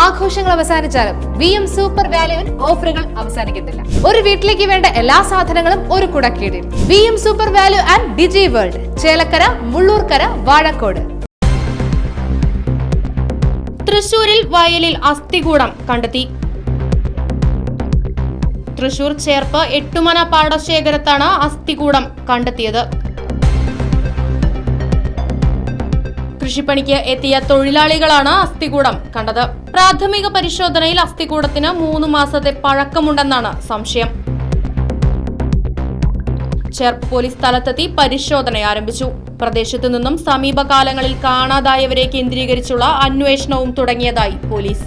ആഘോഷങ്ങൾ അവസാനിച്ചാലും V M super വാല്യുവിൽ ഓഫറുകൾ അവസാനിക്കുന്നില്ല ഒരു വീട്ടിലേക്ക് വേണ്ട എല്ലാ സാധനങ്ങളും ഒരു കുടക്കീടിൽ. V M Super Value and Digi World Chelakkara Mullurkara Vazhakode. തൃശൂരിൽ വയലിൽ അസ്ഥികൂടം കണ്ടെത്തി. തൃശൂർ ചേർപ്പ് എട്ടുമന പാടശേഖരത്താണ് അസ്ഥികൂടം കണ്ടെത്തിയത്. കൃഷിപ്പണിക്ക് എത്തിയ തൊഴിലാളികളാണ് അസ്ഥികൂടം കണ്ടത്. പ്രാഥമിക പരിശോധനയിൽ അസ്ഥികൂടത്തിന് മൂന്ന് മാസത്തെ പഴക്കമുണ്ടെന്നാണ് സംശയം. ചേർപ്പ് പോലീസ് സ്ഥലത്തെത്തി പരിശോധന ആരംഭിച്ചു. പ്രദേശത്തു നിന്നും സമീപകാലങ്ങളിൽ കാണാതായവരെ കേന്ദ്രീകരിച്ചുള്ള അന്വേഷണവും തുടങ്ങിയതായി പോലീസ്.